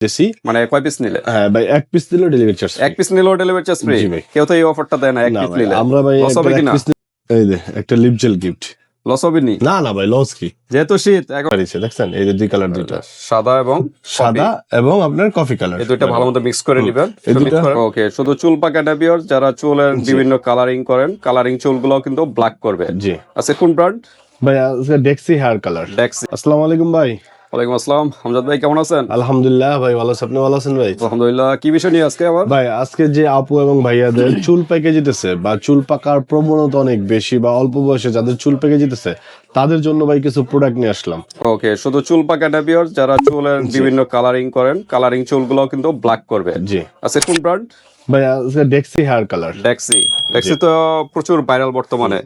দিতেছি মানে কয় পিস নিলে? হ্যাঁ ভাই এক পিস দিলেও ডেলিভারি চার্জ এক পিস নিলেও ডেলিভারি চার্জ ফ্রি কেউ তো এই অফারটা দেয় না এক পিস নিলে। আমরা ভাই এক নি- এই যে একটা লিপ জেল গিফট লস হবে নি? না না ভাই লস কি? যেহেতু শীত এখন দেখছেন? এই যে দুই কালার দুইটা। সাদা এবং সাদা এবং আপনার কফি কালার এই দুইটা ভালো মতো মিক্স করে নিবেন। এই দুইটা- ওকে শুধু চুল পাকা ডেবিয়র যারা চুলের বিভিন্ন কালারিং করেন কালারিং চুলগুলো কিন্তু ব্ল্যাক করবে। জি। আচ্ছা কোন ব্র্যান্ড ভাই ডেক্সি হেয়ার কালার ডেক্সি আসসালামু আলাইকুম ভাই। ওয়ালাইকুম আসসালাম। হামজাদ ভাই কেমন আছেন? আলহামদুলিল্লাহ ভাই ভালো আছেন আপনি ভালো আছেন ভাই? আলহামদুলিল্লাহ। কি বিষয় নিয়ে আজকে আবার? ভাই আজকে যে আপু এবং ভাইয়াদের চুল পেকে যেতেছে বা চুল পাকার প্রবণতা অনেক বেশি বা অল্প বয়সে যাদের চুল পেকে যেতেছে তাদের জন্য ভাই কিছু প্রোডাক্ট নিয়ে আসলাম। ওকে শুধু চুল পাকা ডেবিয়র যারা চুলের বিভিন্ন কালারিং করেন কালারিং চুলগুলো কিন্তু ব্ল্যাক করবে। জি। আচ্ছা কোন ব্র্যান্ড ভাই আজকে ডেক্সি হেয়ার কালার ডেক্সি ডেক্সি তো প্রচুর ভাইরাল বর্তমানে।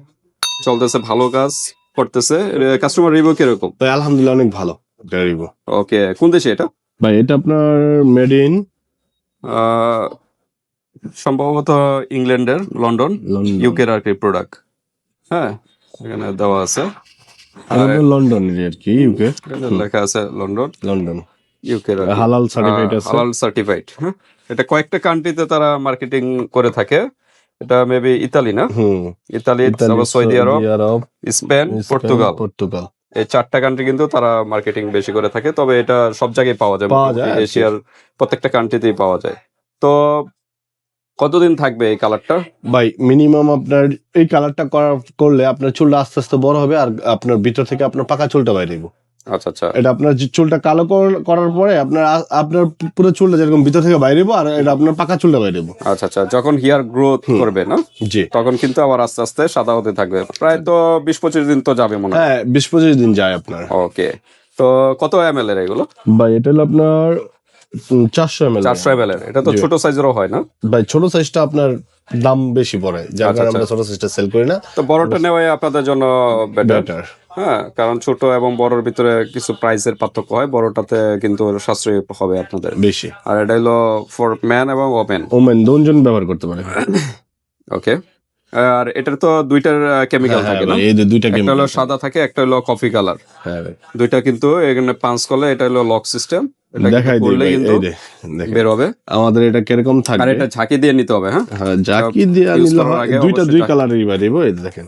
চলতেছে ভালো কাজ করতেছে। কাস্টমার রিভিউ কীরকম? ভাই আলহামদুলিল্লাহ অনেক ভালো। রিভিউ ওকে কোন দেশে এটা? ভাই এটা আপনার মেড ইন আহ, সম্ভবত ইংল্যান্ডের লন্ডন ইউকের আর কি প্রোডাক্ট হ্যাঁ এখানে দেওয়া আছে। লন্ডন আর কি ইউকে লেখা আছে লন্ডন। লন্ডন। ইউকের হালাল সার্টিফিকেট আছে। হালাল সার্টিফাইড হ্যাঁ। এটা কয়েকটা কান্ট্রিতে তারা মার্কেটিং করে থাকে। এটা মেবি ইতালি না? হুম। ইতালি সৌদি আরব আরব স্পেন পর্তুগাল পর্তুগাল এই চারটা কান্ট্রি কিন্তু তারা মার্কেটিং বেশি করে থাকে তবে এটা সব জায়গায় পাওয়া যায় যায় এশিয়ার প্রত্যেকটা কান্ট্রিতেই পাওয়া যায়। তো কতদিন থাকবে এই কালারটা ভাই মিনিমাম আপনার এই কালারটা করার করলে আপনার চুলটা আস্তে আস্তে বড় হবে আর আপনার ভিতর থেকে আপনার পাকা চুলটা বাইরে আচ্ছা আচ্ছা। এটা আপনার যে চুলটা কালো কর- করার পরে আপনার আপনার পুরো চুলটা যেরকম ভিতর থেকে বাইরে আর এটা আপনার পাকা চুলটা বাইরে আচ্ছা আচ্ছা। যখন হেয়ার গ্রোথ করবে না? জি। তখন কিন্তু আবার আস্তে আস্তে সাদা হতে থাকবে। প্রায় তো বিশ পঁচিশ দিন তো যাবে মনে হয়। হ্যাঁ বিশ পঁচিশ দিন যায় আপনার। ওকে। তো কত এম এর এগুলো? ভাই এটা হলো আপনার চারশো এম এল চারশো এম এর। এটা তো ছোট সাইজেরও হয় না? ভাই ছোট সাইজটা আপনার দাম বেশি পড়ে। যার আচ্ছা, কারণে আমরা আচ্ছা। ছোট সাইজটা সেল করি না। তো বড়টা নেওয়াই আপনাদের জন্য বেটার হ্যাঁ কারণ ছোট এবং বড়র ভিতরে কিছু প্রাইসের পার্থক্য হয় বড়টাতে কিন্তু সাশ্রয়ী হবে আপনাদের। বেশি। আর এটা হলো ফর ম্যান এবং ওমেন ওমেন দুজন ব্যবহার করতে পারে। ওকে আর এটার তো দুইটার কেমিক্যাল হ্যাঁ, থাকে না? এই যে দুইটা একটা হলো সাদা থাকে একটা হলো কফি কালার হ্যাঁ। দুইটা কিন্তু এখানে পাঁচ করলে এটা হলো লক সিস্টেম দেখাই এই। বের হবে। আমাদের এটা কীরকম আর এটা ঝাঁকি দিয়ে নিতে হবে হ্যাঁ? হ্যাঁ জাকি দিয়ে হয়, দুইটা দুই কালারেরই বাড়িব এই দেখেন।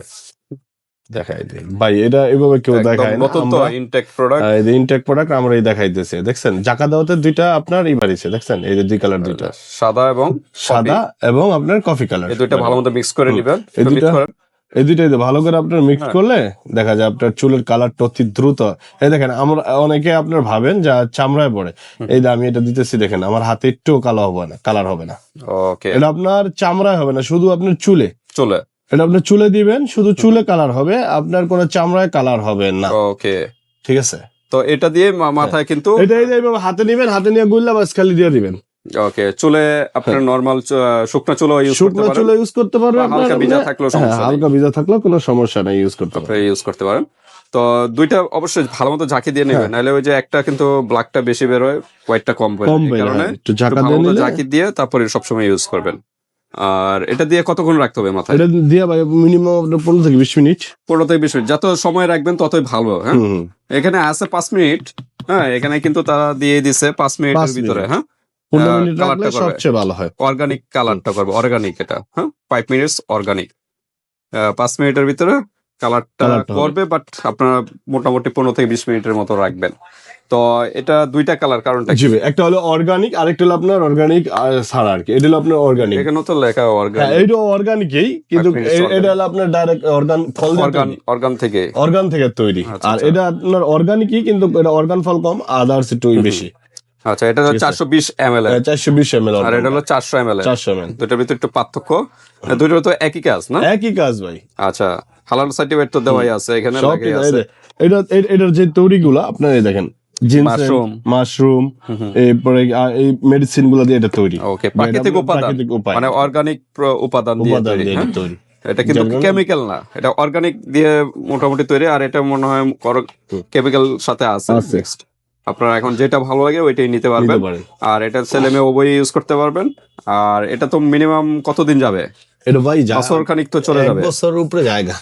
দেখাই দিই। ভাই এটা এভাবে কেউ দেখায় না। আমরা ইনটেক প্রোডাক্ট এই ইনটেক প্রোডাক্ট আমরা এই দেখাইতেছে। দেখছেন জাকা দেওয়াতে দুইটা আপনার ই বাড়িছে দেখছেন? এই যে দুই কালার দুইটা। সাদা এবং সাদা এবং আপনার কফি কালার এই দুইটা ভালো মিক্স করে নিবেন এই দুইটা- এই দুইটাই ভালো করে আপনার মিক্স হ্যাঁ। করলে দেখা যায় আপনার চুলের কালারটা অতি দ্রুত। এই দেখেন আমরা অনেকে আপনার ভাবেন যা চামড়ায় পড়ে। এই আমি এটা দিতেছি দেখেন আমার হাতে একটু কালো হবে না কালার হবে না। ওকে এটা আপনার চামড়ায় হবে না শুধু আপনার চুলে। চলে। এটা আপনি চুলে দিবেন শুধু চুলে কালার হবে আপনার কোনো চামড়ায় কালার হবে না। ওকে ঠিক আছে? তো এটা দিয়ে মাথায় কিন্তু এটা এই যে এইভাবে হাতে নিবেন হাতে নিয়ে গুললা বাস খালি দিয়ে দিবেন। ওকে চুলে আপনার নরমাল শুকনো চুলো ইউজ করতে শুকনো পারেন। চুলে ইউজ করতে পারবেন হালকা ভিজা মানে- থাকলেও হ্যাঁ, সমস্যা হালকা ভিজা থাকলেও কোনো সমস্যা নাই ইউজ করতে পারবেন। ইউজ করতে পারেন। তো দুইটা অবশ্যই ভালো মতো ঝাঁকি দিয়ে নেবেন। নাহলে ওই যে একটা কিন্তু ব্ল্যাকটা বেশি বের হয় হোয়াইটটা কম বের হয় কারণে একটু একটু ঝাঁকা দিয়ে নিলে ঝাঁকি দিয়ে তারপরে সবসময় ইউজ করবেন। আর এটা দিয়ে কতক্ষণ রাখতে হবে মাথায়? এটা দিয়ে ভাই মিনিমাম আপনার পনেরো থেকে বিশ মিনিট। পনেরো থেকে বিশ মিনিট। যত সময় রাখবেন ততই ভালো হ্যাঁ। এখানে আছে পাঁচ মিনিট হ্যাঁ? এখানে কিন্তু তারা দিয়ে দিছে পাঁচ মিনিটের ভিতরে হ্যাঁ? পনেরো মিনিট রাখলে কালারটা সবচেয়ে ভালো হয়। অর্গানিক কালারটা করবে অর্গানিক এটা হ্যাঁ? ফাইভ মিনিটস অর্গানিক পাঁচ মিনিটের ভিতরে কালারটা করবে বাট আপনারা মোটামুটি পনেরো থেকে বিশ মিনিটের মতো রাখবেন। তো এটা দুইটা কালার কারণটা জি একটা হলো অর্গানিক আরেকটা হলো আপনার অর্গানিক ছাড়া আর কি। এটা হলো আপনার অর্গানিক এখানে তো লেখা হ্যাঁ অর্গান এইটা অর্গানিকই কিন্তু এটা হলো আপনার ডাইরেক্ট অর্গান ফল অর্গান অর্গান থেকে। অর্গান থেকে তৈরি। আচ্ছা, আর আচ্ছা। এটা আপনার অর্গানিকই কিন্তু এটা অর্গান ফল কম আদার্স একটু বেশি। আচ্ছা এটা হলো চারশো বিশ এম এল চারশো বিশ এম এল আর এটা হলো চারশো এম এল চারশো এম এল দুটার ভিতরে একটু পার্থক্য। দুটো তো একই কাজ না? একই কাজ ভাই। আচ্ছা। হালাল সার্টিফিকেট তো দেওয়াই আছে এখানে আছে। এটা এটার যে তৈরিগুলো আপনার দেখেন. মাশরুম। হুম। এরপরে এই মেডিসিনগুলো দিয়ে এটা তৈরি। ওকে প্রাকৃতিক উপাদান। মানে অর্গানিক উপাদান দিয়ে তৈরি, হ্যাঁ? এটা কিন্তু কেমিক্যাল না এটা অর্গানিক দিয়ে মোটামুটি তৈরি আর এটা মনে হয় কেমিক্যাল সাথে আছে mixed। এখন যেটা ভালো লাগে ওইটাই নিতে পারবেন। আর এটা ছেলে মেয়ে উভয়ই ইউজ করতে পারবেন। আর এটা তো মিনিমাম কতদিন যাবে? এটা ভাই বছর খানিক তো চলে যাবে। বছর উপরে জায়গা।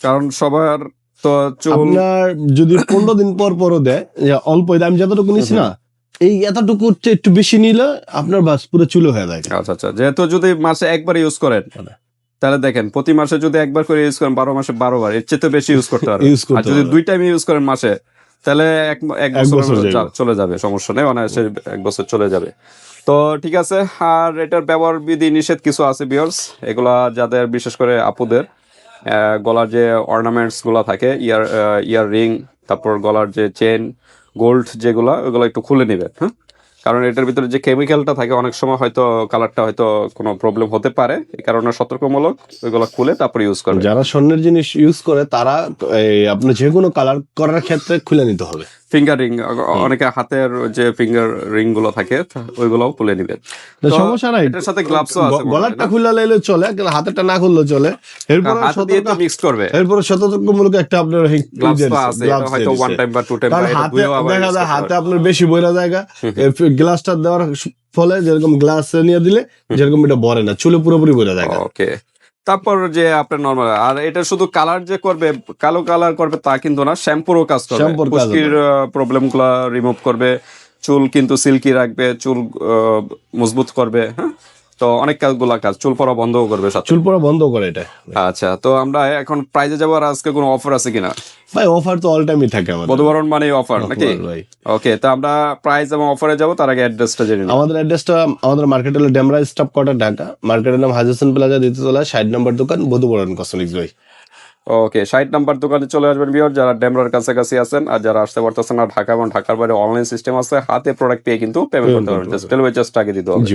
কারণ সবার তো আপনার যদি পনেরো দিন পর পরও দেয় যে অল্প আমি যতটুকু নিছি না এই এতটুকু একটু বেশি নিলে আপনার বাস পুরো চুলো হয়ে যায়। আচ্ছা আচ্ছা। যেহেতু যদি মাসে একবার ইউজ করেন মানে। তাহলে দেখেন প্রতি মাসে যদি একবার করে ইউজ করেন বারো মাসে বারো বার এর চেয়ে তো বেশি ইউজ করতে পারবেন ইউজ আর যদি দুই টাইম ইউজ করেন মাসে তাহলে এক এক বছর চলে যাবে সমস্যা নেই অনায়াসে এক বছর চলে যাবে। তো ঠিক আছে, আর এটার ব্যবহার বিধি নিষেধ কিছু আছে বিয়ার্স এগুলা যাদের, বিশেষ করে আপুদের গলার যে অর্নামেন্টসগুলা থাকে ইয়ার ইয়ার রিং তারপর গলার যে চেন গোল্ড যেগুলা, ওগুলো একটু খুলে নেবেন হ্যাঁ? কারণ এটার ভিতরে যে কেমিক্যালটা থাকে, অনেক সময় হয়তো কালারটা হয়তো কোনো প্রবলেম হতে পারে, এই কারণে সতর্কমূলক ওইগুলো খুলে তারপর ইউজ করবে। যারা স্বর্ণের জিনিস ইউজ করে, তারা আপনার যে কোনো কালার করার ক্ষেত্রে খুলে নিতে হবে। ফিঙ্গার রিং অনেকে হাতের যে ফিঙ্গার রিংগুলো থাকে ওইগুলোও তুলে তো সমস্যা নাই। এটার সাথে গ্লাভসও আছে গ- গলারটা লাইলে চলে কিন্তু হাতেরটা না খুললে চলে। এরপর মিক্স করবে। এরপর সতর্কমূলক একটা আপনার গ্লাভস আছে হয়তো ওয়ান টাইম বা টু টাইম হাতে দেখা যায় হাতে আপনার বেশি বইরা জায়গা। গ্লাসটা দেওয়ার ফলে যেরকম গ্লাস নিয়ে দিলে যেরকম এটা বরে না চুলে পুরোপুরি বইরা জায়গা। ওকে তারপর যে আপনার নর্মাল আর এটা শুধু কালার যে করবে কালো কালার করবে তা কিন্তু না শ্যাম্পুরও কাজ করবে। খুশকির প্রবলেমগুলো রিমুভ করবে চুল কিন্তু সিল্কি রাখবে চুল মজবুত করবে হ্যাঁ? তো অনেক কাজগুলা কাজ। চুল পড়া বন্ধও করবে চুল পড়া বন্ধ করে এটা। আচ্ছা তো আমরা এখন প্রাইজে যাব আর আজকে কোনো অফার আছে কিনা? ভাই অফার তো অল টাইমই থাকে আমাদের। বধুবরণ মানে অফার নাকি? ওকে তো আমরা প্রাইস এবং অফারে যাব তার আগে অ্যাড্রেসটা জেনে নিই আমাদের অ্যাড্রেসটা আমাদের মার্কেট হলো ডেমরা স্টাফ কোয়ার্টার ঢাকা। মার্কেটের নাম হাজারসন প্লাজা দ্বিতীয়তলা ষাট নম্বর দোকান বধুবরণ কসমিক্স ভাই। ওকে ষাট নাম্বার দোকানে চলে আসবেন বিয়র যারা ডেমরার কাছাকাছি আছেন আর যারা আসতে পারতেছেন না ঢাকা এবং ঢাকার বাইরে অনলাইন সিস্টেম আছে হাতে প্রোডাক্ট পেয়ে কিন্তু পেমেন্ট করতে পারবেন। জাস্ট ডেলিভারি চার্জটা আগে দিতে হবে।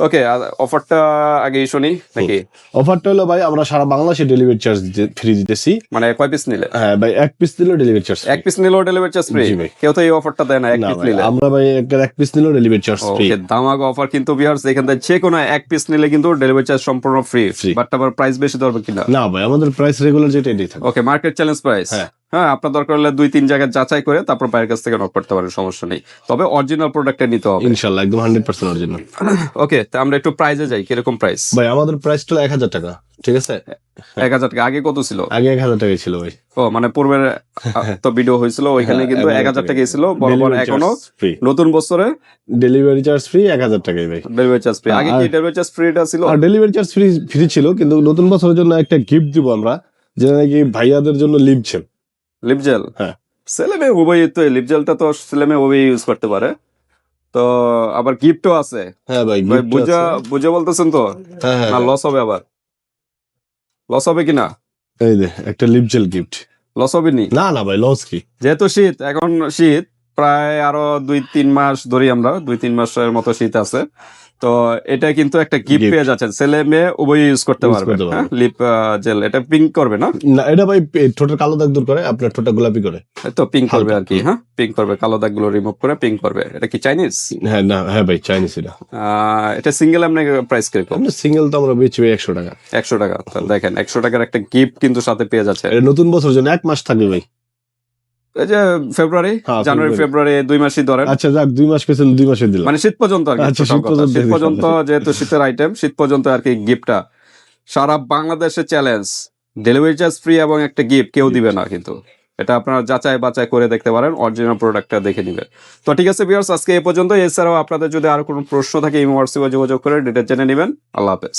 ওকে অফারটা আগেই শুনি নাকি? অফারটা হলো ভাই আমরা সারা বাংলাদেশে ডেলিভারি চার্জ ফ্রি দিতেছি। মানে কয় পিস নিলে? হ্যাঁ ভাই এক পিস দিলেও ডেলিভারি চার্জ এক পিস নিলেও ডেলিভারি চার্জ ফ্রি কেউ তো এই অফারটা দেয় না এক পিস নিলে। আমরা ভাই এক- এক পিস নিলেও ডেলিভারি চার্জ ফ্রি ওকে দামাগ অফার কিন্তু বিহার এখান থেকে যে কোনো এক পিস নিলে কিন্তু ডেলিভারি চার্জ সম্পূর্ণ ফ্রি। বাট আবার প্রাইস বেশি ধরবে কিনা? না ভাই আমাদের প্রাইস রেগুলার যেটা এটাই থাকে ওকে মার্কেট চ্যালেঞ্জ প্রাইস হ্যাঁ। হ্যাঁ আপনার দরকার হলে দুই তিন জায়গায় যাচাই করে তারপর বাইরের কাছ থেকে নক করতে পারেন সমস্যা নেই। তবে অরিজিনাল প্রোডাক্টটা নিতে হবে। ইনশাল্লাহ একদম হান্ড্রেড পার্সেন্ট অরিজিনাল ওকে তা আমরা একটু প্রাইজে যাই কীরকম প্রাইস ভাই আমাদের প্রাইসটা এক হাজার টাকা ঠিক আছে? এক হাজার টাকা আগে কত ছিল? আগে এক হাজার টাকা ছিল ভাই। ও মানে পূর্বের তো ভিডিও হয়েছিল ওইখানে হ্যাঁ, কিন্তু এক হাজার টাকা ছিল। বরাবর এখনও নতুন বছরে ডেলিভারি চার্জ ফ্রি এক হাজার টাকাই ভাই। ডেলিভারি চার্জ ফ্রি আগে কি ডেলিভারি চার্জ ফ্রিটা ছিল? আর ডেলিভারি চার্জ ফ্রি ফ্রি ছিল কিন্তু নতুন বছরের জন্য একটা গিফট দিব আমরা যেটা নাকি ভাইয়াদের জন্য লিপছেন লিপজেল হ্যাঁ। ছেলে মেয়ে উভয় তো লিপজেলটা তো ছেলে মেয়ে উভয় ইউজ করতে পারে। তো আবার গিফটও আছে। হ্যাঁ ভাই ভাই বুঝা। বুঝে বলতেছেন তো? হ্যাঁ হ্যাঁ। না লস হবে আবার। লস হবে কিনা? এই দে একটা লিপজেল গিফট লস হবে নি না না ভাই লস কি? যেহেতু শীত এখন শীত প্রায় আরও দুই তিন মাস ধরি আমরা দুই তিন মাসের মতো শীত আছে। তো এটা কিন্তু একটা গিফট পেয়ে যাচ্ছেন। ছেলে মেয়ে উভয় ইউজ করতে পারবে। পারবে। হ্যাঁ লিপ জেল এটা পিঙ্ক করবে না? না এটা ভাই ঠোঁটের কালো দাগ দূর করে আপনার ঠোঁটটা গোলাপি করে। তো পিঙ্ক করবে আর কি হ্যাঁ? পিঙ্ক করবে কালো দাগগুলো রিমুভ করে পিঙ্ক করবে। এটা কি চাইনিজ হ্যাঁ না হ্যাঁ ভাই চাইনিজ এটা। এটা সিঙ্গেল এমনি প্রাইস কীরকম সিঙ্গেল তো আমরা বেচি ভাই একশো টাকা। একশো টাকা। তাহলে দেখেন একশো টাকার একটা গিফট কিন্তু সাথে পেয়ে যাচ্ছে। এটা নতুন বছর জন্য এক মাস থাকবে ভাই। ফেব্রুয়ারি হ্যাঁ, জানুয়ারি ফেব্রুয়ারি। ফেব্রুয়ারি দুই মাসই ধরেন। আচ্ছা যাক দুই মাস পেছন দুই মাসে দিলাম। মানে শীত পর্যন্ত আর কি আচ্ছা, শীত পর্যন্ত শীত পর্যন্ত যেহেতু শীতের আইটেম শীত পর্যন্ত আর কি গিফটটা সারা বাংলাদেশে চ্যালেঞ্জ ডেলিভারি চার্জ ফ্রি এবং একটা গিফট কেউ দিবে না কিন্তু। এটা আপনারা যাচাই বাছাই করে দেখতে পারেন অরিজিনাল প্রোডাক্টটা দেখে নেবেন। তো ঠিক আছে বিয়ার্স আজকে এ পর্যন্ত এছাড়াও আপনাদের যদি আরও কোনো প্রশ্ন থাকে এই হোয়াটসঅ্যাপে যোগাযোগ করে ডিটেল জেনে নেবেন। আল্লাহ হাফেজ।